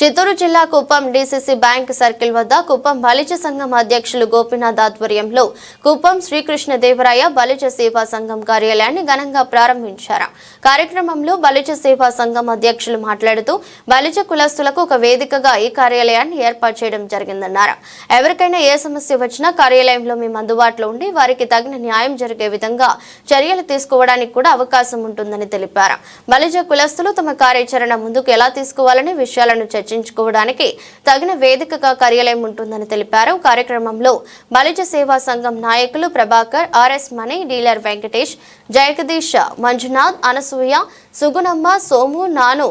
చిత్తూరు జిల్లా Kuppam DCC bank circle వద్ద కుప్పం బలిజ సంఘం అధ్యక్షులు గోపీనాథ్ ఆధ్వర్యంలో కుప్పం శ్రీకృష్ణదేవరాయ బలిజ సేవా సంఘం కార్యాలయాన్ని ఘనంగా ప్రారంభించారు. కార్యక్రమంలో బలిజ సేవా సంఘం అధ్యక్షులు మాట్లాడుతూ బలిజ కులస్తులకు ఒక వేదికగా ఈ కార్యాలయాన్ని ఏర్పాటు చేయడం జరిగిందన్నారు. ఎవరికైనా ఏ సమస్య వచ్చినా కార్యాలయంలో మేము అందుబాటులో ఉండి వారికి తగిన న్యాయం జరిగే విధంగా చర్యలు తీసుకోవడానికి కూడా అవకాశం ఉంటుందని తెలిపారు. బలిజ కులస్తులు తమ కార్యాచరణ ముందుకు ఎలా తీసుకోవాలనే విషయాలను చర్చించుకోవడానికి తగిన వేదికగా కార్యాలయం ఉంటుందని తెలిపారు కార్యక్రమంలో బలిజ సేవా సంఘం నాయకులు ప్రభాకర్ ఆర్ఎస్ మణి డీలర్ వెంకటేష్ జయగదీష్ మంజునాథ్ అనసూయ సుగుణమ్మ సోము నాను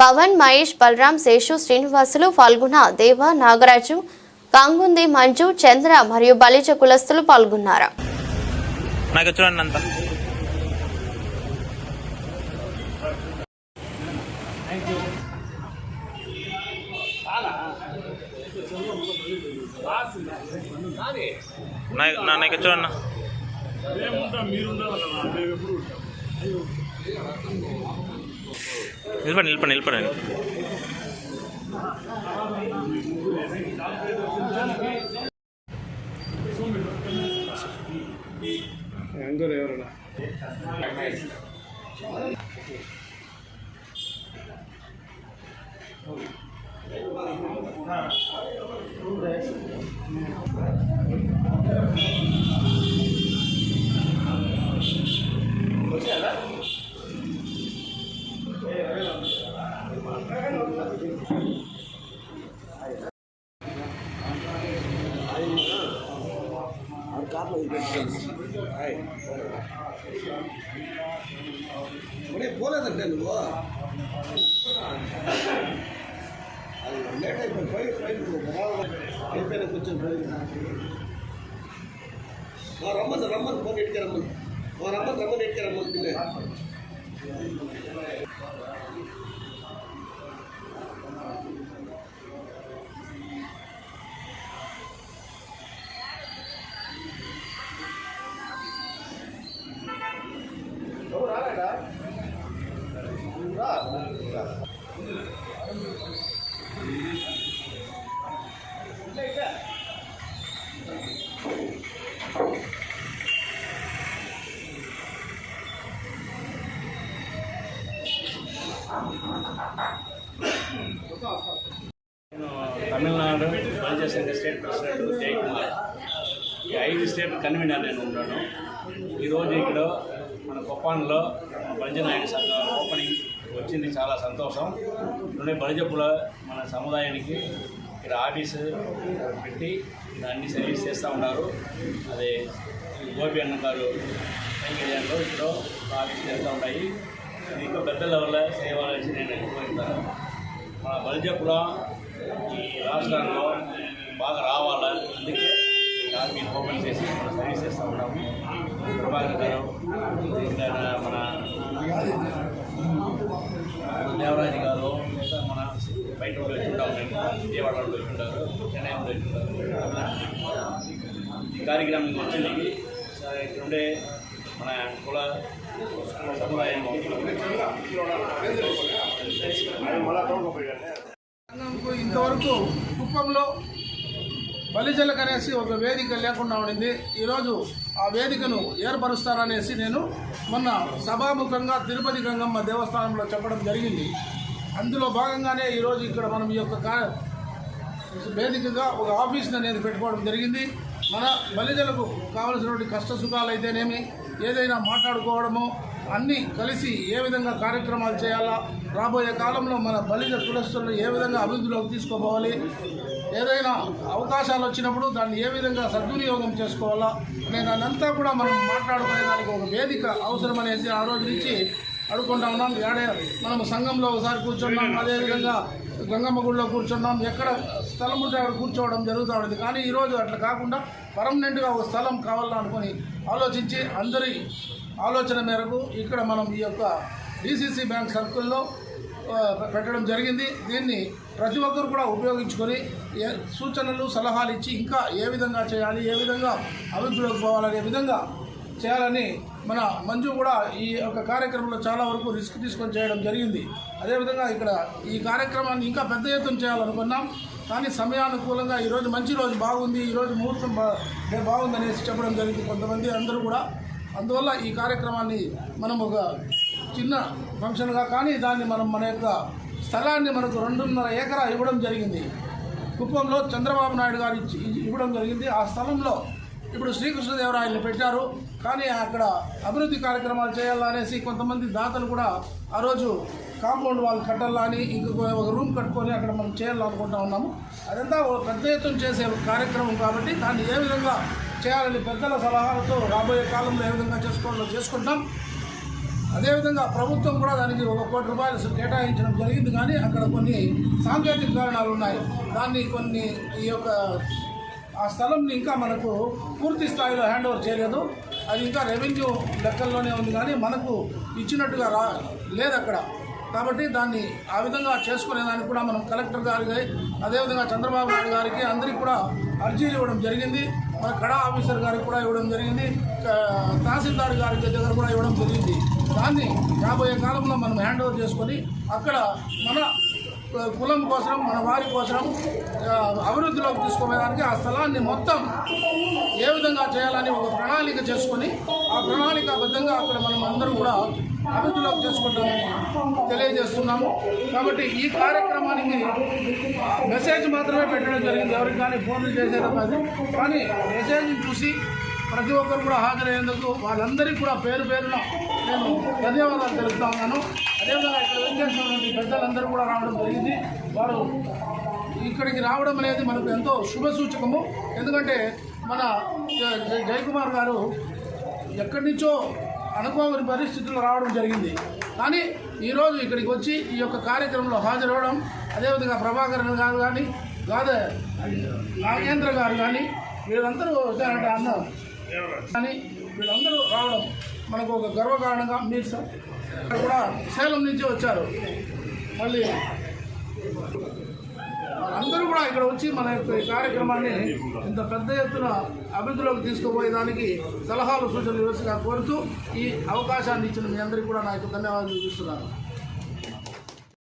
పవన్ మహేష్ బలరాం శేషు శ్రీనివాసులు ఫాల్గుణ దేవ నాగరాజు కాంగుంది మంజు చంద్ర మరియు బలిజ కులస్తులు పాల్గొన్నారు Thank you. అంత నా- నా నాకు చూడన్న? నిలపండి నిలబడి నిలబడి. అందరూ ఎవరన్నా? మరి పోలేదంటే నువ్వు అది లేట్ అయిపోయింది పై పై అయిపోయిన కొంచెం పై ఆ, రమ్మని రమ్మని ఫోన్ ఎట్టుకు రమ్మని ఆ, రమ్మని రమ్మని ఎట్టుకు రమ్మని స్టేట్ ప్రెసిడెంట్ జయకుమార్ ఈ ఐదు స్టేట్ కన్వీనర్ నేను ఉన్నాను. ఈరోజు ఇక్కడ మన కుప్పాన్లో బలిజనాయుడు సంఘం ఓపెనింగ్ వచ్చింది. చాలా సంతోషం. ఇప్పుడే బలిజప్పుల మన సముదాయానికి ఇక్కడ ఆఫీసు పెట్టి దాన్ని అన్ని సర్వీస్ చేస్తూ ఉన్నారు. అదే గోపి అన్న గారు వెంకయ్యలో ఇక్కడ ఆఫీస్ చేస్తూ ఉన్నాయి. ఇంకా పెద్ద లెవెల్లో సేవలు నేను కోరుతాను. మన బలిజపుల ఈ రాష్ట్రంలో అందుకే చేసి మనం సర్వీస్ చేస్తూ ఉన్నాము. ప్రభాకర్ గారు మన దేవరాజు గారు మన బయట వాళ్ళు మేము విజయవాడ వాళ్ళు చెన్నై వాళ్ళు ఈ కార్యక్రమం వచ్చింది. ఉండే మన కుల సంఘంకు ఇంతవరకు కుప్పంలో బలిజలకనేసి ఒక వేదిక లేకుండా ఉండింది. ఈరోజు ఆ వేదికను ఏర్పరుస్తారనేసి నేను మొన్న సభాముఖంగా తిరుపతి గంగమ్మ దేవస్థానంలో చెప్పడం జరిగింది. అందులో భాగంగానే ఈరోజు ఇక్కడ మనం ఈ యొక్క కా వేదికగా ఒక ఆఫీస్ని అనేది పెట్టుకోవడం జరిగింది. మన బలిజలకు కావలసినటువంటి కష్ట సుఖాలు అయితేనేమి ఏదైనా మాట్లాడుకోవడము అన్నీ కలిసి ఏ విధంగా కార్యక్రమాలు చేయాలా? రాబోయే కాలంలో మన బలిజ కులస్తులను ఏ విధంగా అభివృద్ధిలోకి తీసుకోపోవాలి ఏదైనా అవకాశాలు వచ్చినప్పుడు దాన్ని ఏ విధంగా సద్వినియోగం చేసుకోవాలా? అనే దానంతా కూడా మనం మాట్లాడుకునేదానికి ఒక వేదిక అవసరం అనేసి ఆ రోజు నుంచి అడుగుకుంటా ఉన్నాం. ఏడే మనం సంఘంలో ఒకసారి కూర్చున్నాం. అదేవిధంగా గంగమ్మ గుడిలో కూర్చున్నాం. ఎక్కడ స్థలం ఉంటే అక్కడ కూర్చోవడం జరుగుతూ ఉంటుంది కానీ ఈరోజు అట్లా కాకుండా పర్మనెంట్గా ఒక స్థలం కావాలనుకొని ఆలోచించి అందరి ఆలోచన మేరకు ఇక్కడ మనం ఈ యొక్క డిసిసి బ్యాంక్ సర్కిల్లో పెట్టడం జరిగింది. దీన్ని ప్రతి ఒక్కరు కూడా ఉపయోగించుకొని ఏ సూచనలు సలహాలు ఇచ్చి ఇంకా ఏ విధంగా చేయాలి ఏ విధంగా అభివృద్ధిలోకి పోవాలనే విధంగా చేయాలని మన మంజు కూడా ఈ యొక్క కార్యక్రమంలో చాలా వరకు రిస్క్ తీసుకొని చేయడం జరిగింది. అదేవిధంగా ఇక్కడ ఈ కార్యక్రమాన్ని ఇంకా పెద్ద ఎత్తున చేయాలనుకున్నాం. కానీ సమయానుకూలంగా ఈరోజు మంచి రోజు బాగుంది ఈరోజు ముహూర్తం బాగుందనేసి చెప్పడం జరిగింది కొంతమంది అందరూ కూడా. అందువల్ల ఈ కార్యక్రమాన్ని మనం ఒక చిన్న ఫంక్షన్గా కానీ దాన్ని మనం మన యొక్క స్థలాన్ని మనకు రెండున్నర ఎకరా ఇవ్వడం జరిగింది. కుప్పంలో చంద్రబాబు నాయుడు గారు ఇచ్చి ఇవ్వడం జరిగింది. ఆ స్థలంలో ఇప్పుడు శ్రీకృష్ణదేవరాయల్ని పెట్టారు. కానీ అక్కడ అభివృద్ధి కార్యక్రమాలు చేయాలనేసి కొంతమంది దాతలు కూడా ఆ రోజు కాంపౌండ్ వాళ్ళు అని ఇంకొక ఒక రూమ్ కట్టుకొని అక్కడ మనం చేయాలనుకుంటా ఉన్నాము. అదంతా ఒక పెద్ద ఎత్తున చేసే కార్యక్రమం కాబట్టి దాన్ని ఏ విధంగా చేయాలని పెద్దల సలహాలతో రాబోయే కాలంలో ఏ విధంగా చేసుకోవాలో చేసుకుంటాం. అదేవిధంగా ప్రభుత్వం కూడా దానికి ఒక కోటి రూపాయలు కేటాయించడం జరిగింది కానీ అక్కడ కొన్ని సాంకేతిక కారణాలు ఉన్నాయి. దాన్ని కొన్ని ఈ యొక్క ఆ స్థలంని ఇంకా మనకు పూర్తి స్థాయిలో హ్యాండ్ ఓవర్ చేయలేదు. అది ఇంకా రెవెన్యూ లెక్కల్లోనే ఉంది కానీ మనకు ఇచ్చినట్టుగా రా లేదు అక్కడ. కాబట్టి దాన్ని ఆ విధంగా చేసుకునేదానికి కూడా మనం కలెక్టర్ గారికి అదేవిధంగా చంద్రబాబు నాయుడు గారికి అందరికీ కూడా అర్జీలు ఇవ్వడం జరిగింది. మన కడా ఆఫీసర్ గారికి కూడా ఇవ్వడం జరిగింది. తహసీల్దార్ గారి దగ్గర కూడా ఇవ్వడం జరిగింది. దాన్ని రాబోయే కాలంలో మనం హ్యాండ్ ఓవర్ చేసుకొని అక్కడ మన కులం కోసం మన వారి కోసం అభివృద్ధిలోకి తీసుకోవడానికి ఆ స్థలాన్ని మొత్తం ఏ విధంగా చేయాలని ఒక ప్రణాళిక చేసుకొని ఆ ప్రణాళికబద్ధంగా అక్కడ మనం అందరం కూడా అభివృద్ధిలోకి చేసుకుంటామని తెలియజేస్తున్నాము. కాబట్టి ఈ కార్యక్రమానికి మెసేజ్ మాత్రమే పెట్టడం జరిగింది. ఎవరికి కానీ ఫోన్లు చేసేది కాదు. కానీ మెసేజ్ చూసి ప్రతి ఒక్కరు కూడా హాజరయ్యేందుకు వాళ్ళందరికీ కూడా పేరు పేరున నేను ధన్యవాదాలు తెలుపుతా ఉన్నాను. అదేవిధంగా ఇక్కడ విచ్చేసినటువంటి పెద్దలందరూ కూడా రావడం జరిగింది. వారు ఇక్కడికి రావడం అనేది మనకు ఎంతో శుభ సూచకము. ఎందుకంటే మన జయకుమార్ గారు ఎక్కడి నుంచో అనుకోని పరిస్థితులు రావడం జరిగింది. కానీ ఈరోజు ఇక్కడికి వచ్చి ఈ యొక్క కార్యక్రమంలో హాజరవడం అదేవిధంగా ప్రభాకరన్ గారు కానీ గాద నాగేంద్ర గారు కానీ వీళ్ళందరూ వచ్చారంటే అన్న. కానీ వీళ్ళందరూ రావడం మనకు ఒక గర్వకారణంగా మీరు సార్ ఇక్కడ కూడా సేలం నుంచి వచ్చారు. మళ్ళీ అందరూ కూడా ఇక్కడ వచ్చి మన యొక్క ఈ కార్యక్రమాన్ని ఇంత పెద్ద ఎత్తున అభివృద్ధిలోకి తీసుకుపోయేదానికి సలహాలు సూచనలు ఇవ్వాల్సిగా కోరుతూ ఈ అవకాశాన్ని ఇచ్చిన మీ అందరికీ కూడా నా యొక్క ధన్యవాదాలు చూపిస్తున్నాను